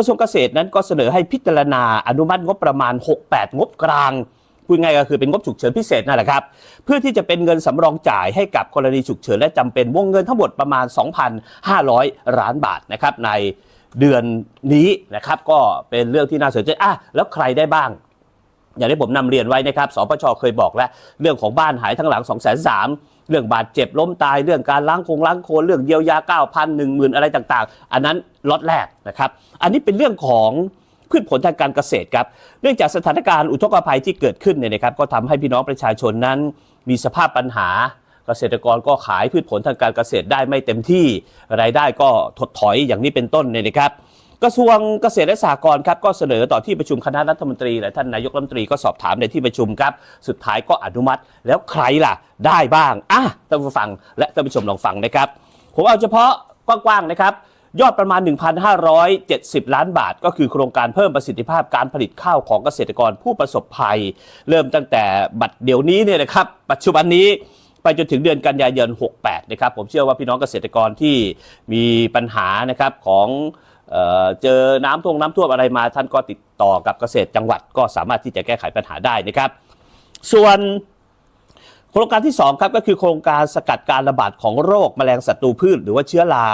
กระทรวงเกษตรนั้นก็เสนอให้พิจารณาอนุมัติงบประมาณ 68 งบกลางพูดง่ายก็คือเป็นงบฉุกเฉินพิเศษนั่นแหละครับ เพื่อที่จะเป็นเงินสำรองจ่ายให้กับกรณีฉุกเฉินและจำเป็นวงเงินทั้งหมดประมาณ 2,500 ล้านบาทนะครับในเดือนนี้นะครับก็เป็นเรื่องที่น่าสนใจอะแล้วใครได้บ้าง อย่างที่ผมนำเรียนไว้นะครับสปชเคยบอกแล้ว เรื่องของบ้านหายทั้งหลัง2 3 0 0 0 เรื่องบาดเจ็บล้มตายเรื่องการล้างคงล้างโคลนเรื่องเยียวยา9,000 1 0,000 อะไรต่างๆ อันนั้นล็อตแรกนะครับอันนี้เป็นเรื่องของพืชผลทางการเกษตรครับ เนื่องจากสถานการณ์อุทกภัยที่เกิดขึ้นเนี่ยนะครับ ก็ทำให้พี่น้องประชาชนนั้น มีสภาพปัญหา เกษตรกรก็ขายพืชผลทางการเกษตรได้ไม่เต็มที่รายได้ก็ถดถอยอย่างนี้เป็นต้นเนี่ยนะครับ กระทรวงเกษตรและสหกรณ์ครับก็เสนอต่อที่ประชุมคณะรัฐมนตรีและท่านนายกรัฐมนตรีก็สอบถามในที่ประชุมครับ สุดท้ายก็อนุมัติ แล้วใครล่ะได้บ้างอะท่านผู้ฟังและท่านผู้ชมลองฟังนะครับ ผมเอาเฉพาะกว้างๆนะครับยอดประมาณ 1,570 ล้านบาท ก็คือโครงการเพิ่มประสิทธิภาพการผลิตข้าวของเกษตรกรผู้ประสบภัย เริ่มตั้งแต่บัดเดี๋ยวนี้เนี่ยนะครับ ปัจจุบันนี้ไปจนถึงเดือนกันยายน 68 นะครับ ผมเชื่อว่าพี่น้องเกษตรกรที่มีปัญหานะครับของ เจอน้ำท่วงน้ำท่วมอะไรมาท่านก็ติดต่อกับเกษตรจังหวัดก็สามารถที่จะแก้ไขปัญหาได้นะครับ ส่วนโครงการที่2ครับก็คือโครงการสกัดการระบาดของโรคแมลงศัตรูพืช หรือว่าเชื้อรา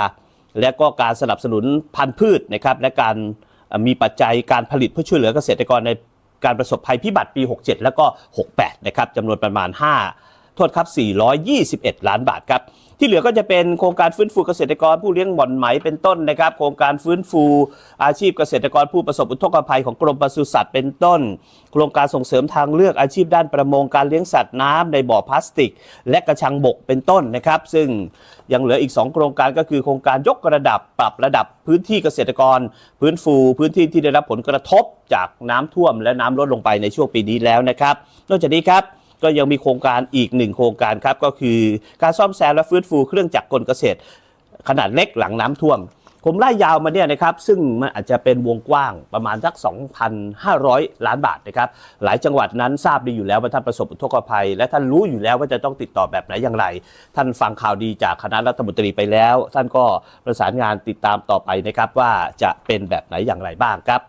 และก็การสนับสนุนพันธุ์พืชนะครับและการมีปัจจัยการผลิตเพื่อช่วยเหลือเกษตรกรในการประสบภัยพิบัติปี 67 แล้วก็ 68 นะครับจำนวนประมาณ 5 โทษครับ 421 ล้านบาทครับที่เหลือก็จะเป็นโครงการฟื้นฟูเกษตรกรผู้เลี้ยงหม่อนไหมเป็นต้นนะครับ โครงการฟื้นฟูอาชีพเกษตรกรผู้ประสบอุทกภัยของกรมปศุสัตว์เป็นต้น โครงการส่งเสริมทางเลือกอาชีพด้านประมงการเลี้ยงสัตว์น้ำในบ่อพลาสติก และกระชังบกเป็นต้นนะครับ ซึ่งยังเหลืออีก 2 โครงการก็คือโครงการยกระดับปรับระดับพื้นที่เกษตรกรพื้นฟู พื้นที่ที่ได้รับผลกระทบจากน้ำท่วม และน้ำลดลงไปในช่วงปีนี้แล้วนะครับ นอกจากนี้ครับ ก็ยังมีโครงการอีกหนึ่งโครงการครับก็คือการซ่อมแซมและฟื้นฟูเครื่องจักรกลเกษตร ขนาดเล็กหลังน้ำท่วม ผมไล่ยาวมาเนี่ยนะครับซึ่งมันอาจจะเป็นวงกว้างประมาณสัก 2,500 ล้านบาทนะครับหลายจังหวัดนั้นทราบดีอยู่แล้วว่าท่านประสบอุทกภัย และท่านรู้อยู่แล้วว่าจะต้องติดต่อแบบไหนอย่างไร ท่านฟังข่าวดีจากคณะรัฐมนตรีไปแล้ว ท่านก็ประสานงานติดตามต่อไปนะครับว่าจะเป็นแบบไหนอย่างไรบ้างครับ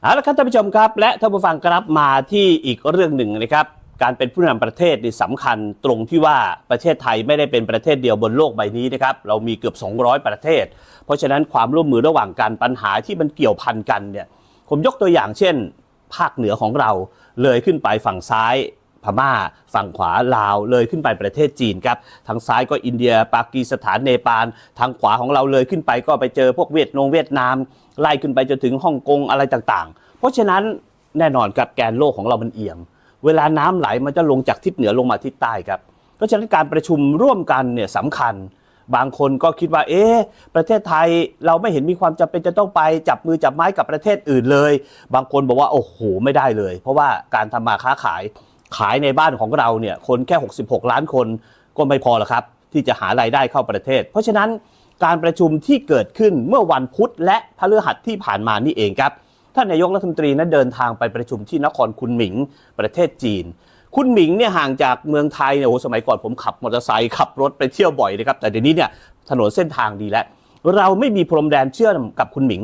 เอาละครับท่านผู้ชมครับ และท่านผู้ฟังครับมาที่อีกเรื่องหนึ่งนะครับ การเป็นผู้นำประเทศนี่สำคัญตรงที่ว่าประเทศไทยไม่ได้เป็นประเทศเดียวบนโลกใบนี้นะครับเรามีเกือบ 200 ประเทศ เพราะฉะนั้นความร่วมมือระหว่างกันปัญหาที่มันเกี่ยวพันกันเนี่ยผมยกตัวอย่างเช่น ภาคเหนือของเราเลยขึ้นไปฝั่งซ้ายพม่า ฝั่งขวาลาวเลยขึ้นไปประเทศจีนครับทางซ้ายก็อินเดีย ปากีสถานเนปาลทางขวาของเราเลยขึ้นไปก็ไปเจอพวกเวียดนงเวียดนาม ไล่ขึ้นไปจนถึงฮ่องกงอะไรต่างๆ เพราะฉะนั้นแน่นอนครับแกนโลกของเรามันเอียง เวลาน้ำไหลมันจะลงจากทิศเหนือลงมาทิศใต้ครับเพราะฉะนั้นการประชุมร่วมกันเนี่ยสำคัญ บางคนก็คิดว่า เอ๊ะประเทศไทยเราไม่เห็นมีความจำเป็นจะต้องไปจับมือจับไม้กับประเทศอื่นเลย บางคนบอกว่าโอ้โหไม่ได้เลย เพราะว่าการทำมาค้าขายขายในบ้านของเราเนี่ยคนแค่ 66 ล้านคนก็ไม่พอหรอกครับ ที่จะหารายได้เข้าประเทศ เพราะฉะนั้นการประชุมที่เกิดขึ้นเมื่อวันพุธและพฤหัสที่ผ่านมานี่เองครับ ท่านนายกรัฐมนตรีนั้นเดินทางไปประชุมที่นครคุนหมิงประเทศจีน คุณหมิงเนี่ยห่างจากเมืองไทยเนี่ยโอ้โหสมัยก่อนผมขับมอเตอร์ไซค์ขับรถไปเที่ยวบ่อยนะครับ แต่เดี๋ยวนี้เนี่ยถนนเส้นทางดีแล้ว เราไม่มีพรมแดนเชื่อมกับคุณหมิง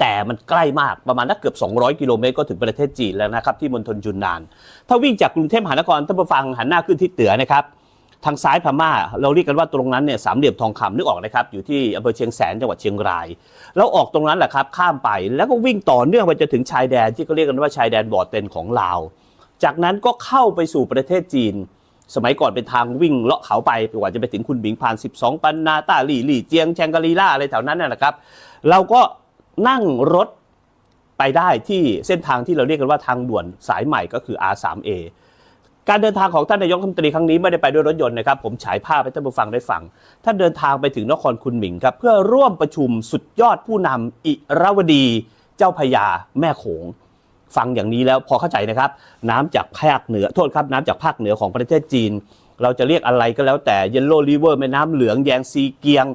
แต่มันใกล้มากประมาณนักเกือบ 200 กิโลเมตรก็ถึงประเทศจีนแล้วนะครับที่มณฑลจุนนาน ถ้าวิ่งจากกรุงเทพมหานครท่านผู้ฟังหันหน้าขึ้นทิศเหนือนะครับ ทางซ้ายพม่า เราเรียกกันว่าตรงนั้นเนี่ยสามเหลี่ยมทองคำนึกออกนะครับอยู่ที่อำเภอเชียงแสนจังหวัดเชียงรายแล้วออกตรงนั้นแหละครับข้ามไปแล้วก็วิ่งต่อเนื่องไปจนถึงชายแดนที่เขาเรียกกันว่าชายแดนบ่อเต็นของลาว จากนั้นก็เข้าไปสู่ประเทศจีน สมัยก่อนเป็นทางวิ่งเลาะเขาไปกว่าจะไปถึงคุณหมิงผ่าน 12 ปันนาตาหลี่หลี่เจียงแชงกาลีล่าอะไรแถวนั้นนะนะครับ เราก็นั่งรถไปได้ที่เส้นทางที่เราเรียกกันว่าทางด่วนสายใหม่ก็คือ R3A การเดินทางของท่านนายกรัฐมนตรีครั้งนี้ไม่ได้ไปด้วยรถยนต์นะครับ ผมฉายภาพให้ท่านผู้ฟังได้ฟัง ท่านเดินทางไปถึงนครคุณหมิงครับ เพื่อร่วมประชุมสุดยอดผู้นำอิรวดี เจ้าพญาแม่โขง ฟังอย่างนี้แล้วพอเข้าใจนะครับ น้ำจากภาคเหนือโทษครับน้ำจากภาคเหนือของประเทศจีน เราจะเรียกอะไรก็แล้วแต่เยลโลริเวอร์แม่น้ำเหลืองแยงซีเกียง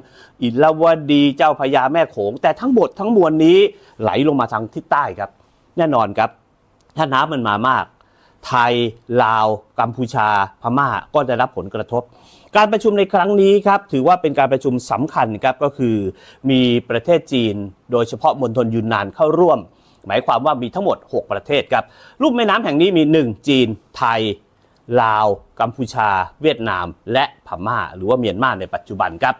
อิรวดีเจ้าพญาแม่โขง แต่ทั้งหมดทั้งมวลนี้ไหลลงมาทางทิศใต้ครับ แน่นอนครับ ถ้าน้ำมันมามาก ไทย ลาว กัมพูชา พม่าก็ได้รับผลกระทบ การประชุมในครั้งนี้ครับถือว่าเป็นการประชุมสำคัญครับก็คือ มีประเทศจีน โดยเฉพาะมณฑลยูนนานเข้าร่วม หมายความว่ามีทั้งหมด 6 ประเทศครับรูปแม่น้ำแห่งนี้มี 1 จีน ไทยลาว กัมพูชา เวียดนาม และพม่า หรือว่าเมียนมาในปัจจุบันครับ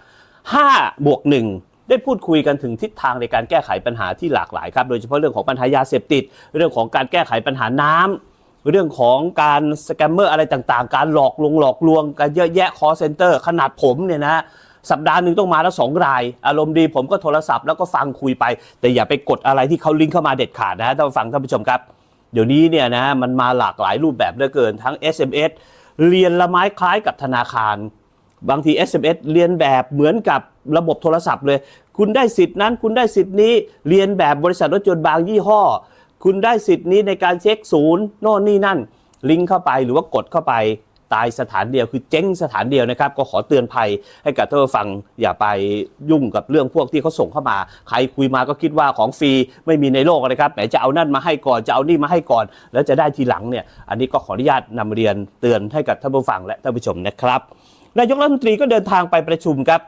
5บวก1ได้พูดคุยกันถึงทิศทางในการแก้ไขปัญหาที่หลากหลายครับ โดยเฉพาะเรื่องของปัญหายาเสพติด เรื่องของการแก้ไขปัญหาน้ำ เรื่องของการสแกมเมอร์อะไรต่างๆ การหลอกลวงหลอกลวงกันเยอะแยะคอเซ็นเตอร์ขนาดผมเนี่ยนะสัปดาห์หนึ่งต้องมาแล้วสองราย อารมณ์ดีผมก็โทรศัพท์แล้วก็ฟังคุยไป แต่อย่าไปกดอะไรที่เขาลิงก์เข้ามาเด็ดขาดนะฮะท่านฟังท่านผู้ชมครับ เดี๋ยวนี้เนี่ยนะมันมาหลากหลายรูปแบบเหลือเกินทั้ง SMS เรียนละไม้คล้ายกับธนาคาร บางที SMS เรียนแบบเหมือนกับระบบโทรศัพท์เลย คุณได้สิทธินั้นคุณได้สิทธินี้เรียนแบบบริษัทรถยนต์บางยี่ห้อ คุณได้สิทธิ์นี้ในการเช็คศูนย์โน่นนี่นั่น ลิงก์เข้าไปหรือว่ากดเข้าไปตายสถานเดียวคือเจ๊งสถานเดียวนะครับ ก็ขอเตือนภัยให้กับท่านฟังอย่าไปยุ่งกับเรื่องพวกที่เขาส่งเข้ามา ใครคุยมาก็คิดว่าของฟรีไม่มีในโลกนะครับแหมจะเอานั่นมาให้ก่อนจะเอานี่มาให้ก่อน แล้วจะได้ทีหลังเนี่ยอันนี้ก็ขออนุญาตนำเรียนเตือนให้กับท่านผู้ฟังและท่านผู้ชมนะครับนายกรัฐมนตรีก็เดินทางไปประชุมครับ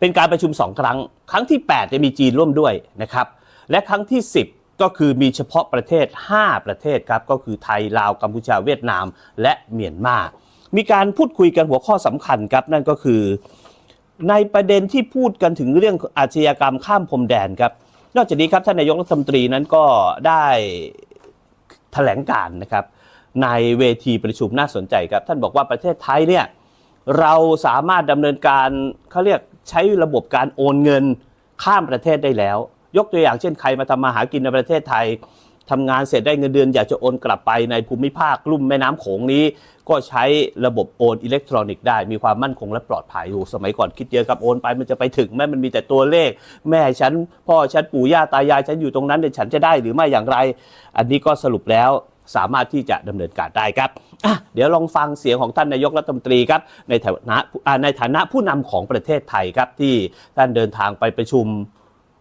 เป็นการประชุม 2 ครั้ง ครั้งที่8จะมีจีนร่วมด้วยนะครับและครั้งที่ 10 ก็คือมีเฉพาะประเทศ 5 ประเทศครับก็คือไทยลาวกัมพูชาเวียดนาม และเมียนมา มีการพูดคุยกันหัวข้อสำคัญครับนั่นก็คือ ในประเด็นที่พูดกันถึงเรื่องอาชญากรรมข้ามพรมแดนครับ นอกจากนี้ครับท่านนายกรัฐมนตรีนั้นก็ได้แถลงการนะครับในเวทีประชุมน่าสนใจครับ ท่านบอกว่าประเทศไทยเนี่ยเราสามารถดำเนินการเขาเรียกใช้ระบบการโอนเงินข้ามประเทศได้แล้ว ยกตัวอย่างเช่นใครมาทำมาหากินในประเทศไทยทำงานเสร็จได้เงินเดือนอยากจะโอนกลับไปในภูมิภาคลุ่มแม่น้ำโขงนี้ ก็ใช้ระบบโอนอิเล็กทรอนิกส์ได้ มีความมั่นคงและปลอดภัยอยู่สมัยก่อนคิดเยอะครับโอนไปมันจะไปถึงแม่มันมีแต่ตัวเลข แม่ฉันพ่อฉันปู่ย่าตายายฉันอยู่ตรงนั้นเนี่ยฉันจะได้หรือไม่อย่างไร อันนี้ก็สรุปแล้วสามารถที่จะดำเนินการได้ครับเดี๋ยวลองฟังเสียงของท่านนายกรัฐมนตรีครับในฐานะในฐานะผู้นำของประเทศไทยครับที่ท่านเดินทางไปประชุม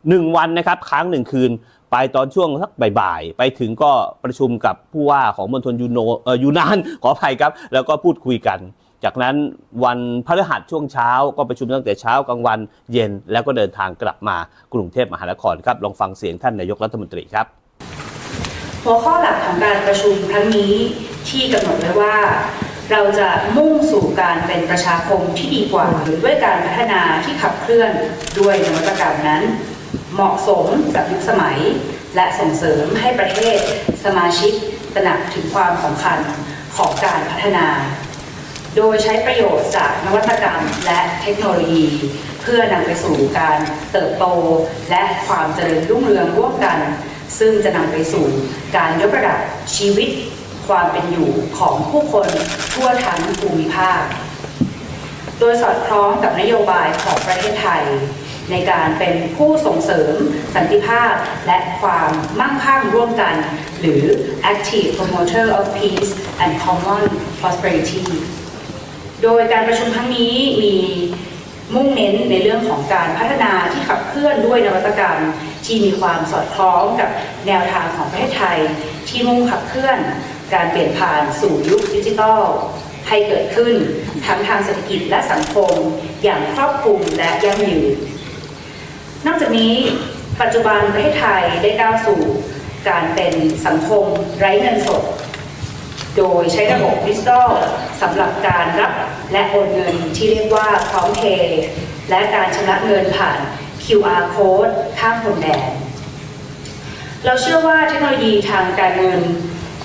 หนึ่งวันนะครับค้างหนึ่งคืน ไปตอนช่วงสักบ่ายๆ ไปถึงก็ประชุมกับผู้ว่าของมณฑลยูโนเออยูนานขออภัยครับ แล้วก็พูดคุยกัน จากนั้นวันพฤหัสช่วงเช้า ก็ประชุมตั้งแต่เช้ากลางวันเย็น แล้วก็เดินทางกลับมากรุงเทพมหานครครับลองฟังเสียงท่านนายกรัฐมนตรีครับหัวข้อหลักของการประชุมครั้งนี้ที่กำหนดไว้ว่า เราจะมุ่งสู่การเป็นประชาคมที่ดีกว่าด้วยการพัฒนาที่ขับเคลื่อนด้วยนวัตกรรมนั้น เหมาะสมกับยุคสมัย และส่งเสริมให้ประเทศสมาชิกตระหนักถึงความสำคัญของการพัฒนา โดยใช้ประโยชน์จากนวัตกรรมและเทคโนโลยี เพื่อนำไปสู่การเติบโต และความเจริญรุ่งเรืองร่วมกัน ซึ่งจะนำไปสู่การยกระดับชีวิตความเป็นอยู่ของผู้คนทั่วทั้งภูมิภาค โดยสอดคล้องกับนโยบายของประเทศไทย ในการเป็นผู้ส่งเสริมสันติภาพ และความมั่งคั่งร่วมกัน หรือ Active Promoter of Peace and Common Prosperity โดยการประชุมครั้งนี้มีมุ่งเน้นในเรื่องของการพัฒนาที่ขับเคลื่อนด้วยนวัตกรรม ที่มีความสอดคล้องกับแนวทางของประเทศไทย ที่มุ่งขับเคลื่อนการเปลี่ยนผ่านสู่ยุคดิจิทัลให้เกิดขึ้นทั้งทางเศรษฐกิจและสังคม อย่างครอบคลุมและยั่งยืน นอกจากนี้ปัจจุบันประเทศไทยได้ก้าวสู่การเป็นสังคมไร้เงินสด โดยใช้ระบบดิจิทัลสำหรับการรับและโอนเงินที่เรียกว่าพร้อมเพย์และการชำระเงินผ่าน QR code ข้ามพรมแดน เราเชื่อว่าเทคโนโลยีทางการเงิน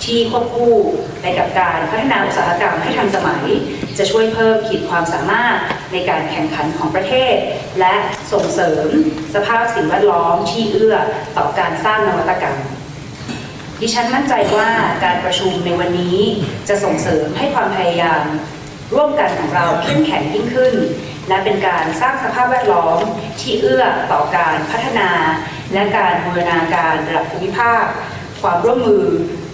ที่ควบคู่ไปกับการพัฒนาอุตสาหกรรมให้ทันสมัย จะช่วยเพิ่มขีดความสามารถในการแข่งขันของประเทศ และส่งเสริมสภาพสิ่งแวดล้อมที่เอื้อต่อการสร้างนวัตกรรมดิฉันมั่นใจว่าการประชุมในวันนี้จะส่งเสริมให้ความพยายาม ร่วมกันของเราเข้มแข็งยิ่งขึ้น และเป็นการสร้างสภาพแวดล้อมที่เอื้อต่อการพัฒนา และการบูรณาการระดับภูมิภาค ความร่วมมือ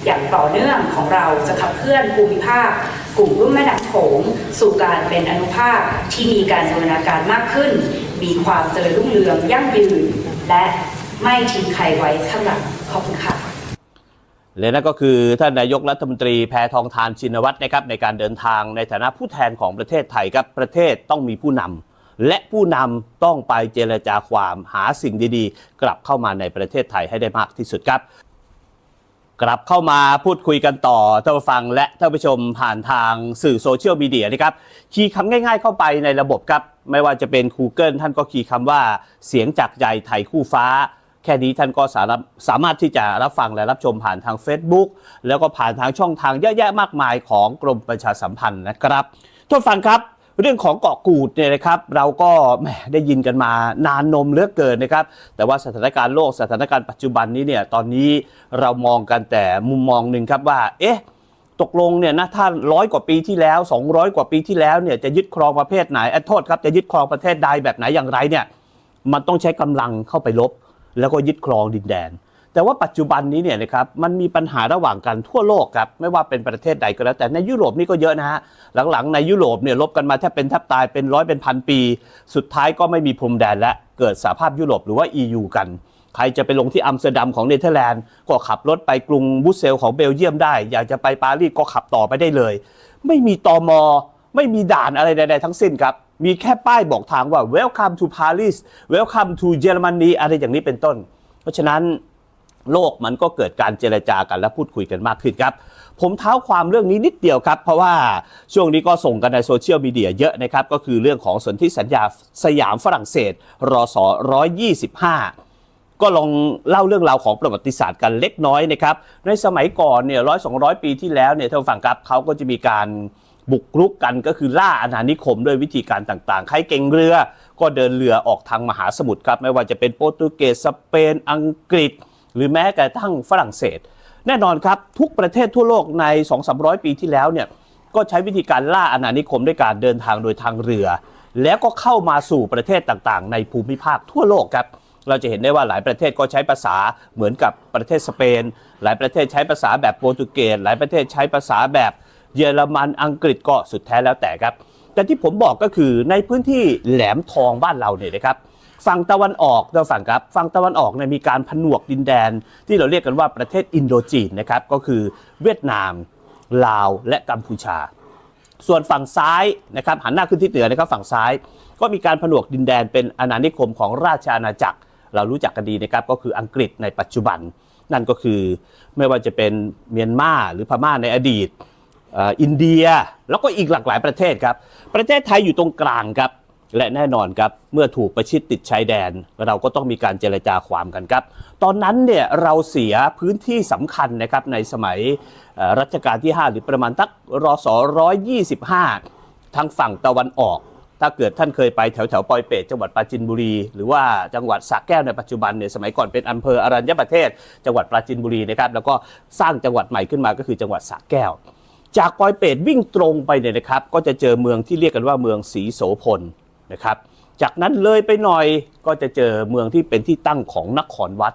อย่างต่อเนื่องของเราจะขับเคลื่อนภูมิภาค กลุ่มรุ่มแม่น้ำโขงสู่การเป็นอนุภาคที่มีการบูรณาการมากขึ้น มีความเจริญรุ่งเรืองยั่งยืน และไม่ทิ้งใครไว้ข้างหลังขอบคุณค่ะและนั่นก็คือท่านนายกรัฐมนตรีแพทองทานชินวัตรนะครับในการเดินทางในฐานะผู้แทนของประเทศไทยครับประเทศต้องมีผู้นำและผู้นำต้องไปเจรจาความหาสิ่งดีๆ กลับเข้ามาในประเทศไทยให้ได้มากที่สุดครับ กลับเข้ามาพูดคุยกันต่อท่านผู้ฟังและท่านผู้ชมผ่านทางสื่อโซเชียลมีเดียนะครับ คีย์คำง่ายๆเข้าไปในระบบครับ ไม่ว่าจะเป็น Google ท่านก็คีย์คำว่าเสียงจากใจไทยคู่ฟ้า แค่นี้ท่านก็สามารถสามารถที่จะรับฟังและรับชมผ่านทาง Facebook แล้วก็ผ่านทางช่องทางเยอะแยะมากมายของกรมประชาสัมพันธ์นะครับท่านฟังครับ เรื่องของเกาะกูดเนี่ยนะครับเราก็แหมได้ยินกันมานานนมเหลือกเกินนะครับ แต่ว่าสถานการณ์โลกสถานการณ์ปัจจุบันนี้เนี่ยตอนนี้เรามองกันแต่มุมมองหนึ่งครับว่าเอ๊ะตกลงเนี่ยนะถ้าร้อยกว่าปีที่แล้ว 200 กว่าปีที่แล้วเนี่ยจะยึดครองประเภทไหนอ้ยโทษครับจะยึดครองประเทศใดแบบไหนอย่างไรเนี่ยมันต้องใช้กำลังเข้าไปลบ แล้วก็ยึดครองดินแดน แต่ว่าปัจจุบันนี้เนี่ยนะครับมันมีปัญหาระหว่างกันทั่วโลกครับไม่ว่าเป็นประเทศใดก็แล้วแต่ในยุโรปนี่ก็เยอะนะฮะหลังๆ ในยุโรปเนี่ยลบกันมาแทบเป็นแทบตายเป็นร้อยเป็นพันปี สุดท้ายก็ไม่มีพรมแดนและเกิดสหภาพยุโรปหรือว่า EU กันใครจะไปลงที่อัมสเตอร์ดัมของเนเธอร์แลนด์ก็ขับรถไปกรุงบรุสเซลของเบลเยียมได้ อยากจะไปปารีสก็ขับต่อไปได้เลย ไม่มีตอมอไม่มีด่านอะไรใดๆทั้งสิ้นครับ มีแค่ป้ายบอกทางว่า welcome to Paris welcome to Germany อะไรอย่างนี้เป็นต้น เพราะฉะนั้น โลกมันก็เกิดการเจรจากันและพูดคุยกันมากขึ้นครับ ผมเท้าความเรื่องนี้นิดเดียวครับ เพราะว่าช่วงนี้ก็ส่งกันในโซเชียลมีเดียเยอะนะครับ ก็คือเรื่องของสนธิสัญญาสยามฝรั่งเศสรอสอ125ก็ลองเล่าเรื่องราวของประวัติศาสตร์กันเล็กน้อยนะครับ ในสมัยก่อนเนี่ยร้อยสองปีที่แล้วเนี่ยท่านฟังครับเขาก็จะมีการบุกรุกกันก็คือล่าอาณานิคมด้วยวิธีการต่างๆ ใครเก่งเรือ ก็เดินเรือออกทางมหาสมุทรครับ ไม่ว่าจะเป็นโปรตุเกสสเปนอังกฤษ หรือแม้กระทั่งฝรั่งเศส แน่นอนครับทุกประเทศทั่วโลกใน 2-300 ปีที่แล้วเนี่ยก็ใช้วิธีการล่าอาณานิคมด้วยการเดินทางโดยทางเรือ แล้วก็เข้ามาสู่ประเทศต่างๆ ในภูมิภาคทั่วโลกครับเราจะเห็นได้ว่าหลายประเทศก็ใช้ภาษาเหมือนกับประเทศสเปน หลายประเทศใช้ภาษาแบบโปรตุเกสหลายประเทศใช้ภาษาแบบเยอรมันอังกฤษก็สุดแท้แล้วแต่ครับ แต่ที่ผมบอกก็คือในพื้นที่แหลมทองบ้านเราเนี่ยนะครับ ฝั่งตะวันออกเราฝั่งครับฝั่งตะวันออกเนี่ยมีการผนวกดินแดน ที่เราเรียกกันว่าประเทศอินโดจีนนะครับก็คือเวียดนาม ลาวและกัมพูชา ส่วนฝั่งซ้ายนะครับหันหน้าขึ้นทิศเหนือนะครับฝั่งซ้ายก็มีการผนวกดินแดนเป็นอาณานิคมของราชอาณาจักร เรารู้จักกันดีนะครับก็คืออังกฤษในปัจจุบัน นั่นก็คือไม่ว่าจะเป็นเมียนมาหรือพม่าในอดีตอินเดียแล้วก็อีกหลากหลายประเทศครับ ประเทศไทยอยู่ตรงกลางครับ และแน่นอนครับเมื่อถูกประชิดติดชายแดน เราก็ต้องมีการเจรจาความกันครับ ตอนนั้นเนี่ยเราเสียพื้นที่สำคัญนะครับในสมัยรัชกาลที่ 5 หรือประมาณตักรศ125 ทางฝั่งตะวันออก ถ้าเกิดท่านเคยไปแถวแถวปอยเปตจังหวัดปราจินบุรี หรือว่าจังหวัดสระแก้วในปัจจุบันเนี่ยสมัยก่อนเป็นอำเภออรัญญประเทศ จังหวัดปราจินบุรีนะครับแล้วก็สร้างจังหวัดใหม่ขึ้นมาก็คือจังหวัดสระแก้วจากปอยเปตวิ่งตรงไปเนี่ยนะครับ ก็จะเจอเมืองที่เรียกกันว่าเมืองศรีโสพล นะครับ จากนั้นเลยไปหน่อยก็จะเจอเมืองที่เป็นที่ตั้งของนครวัด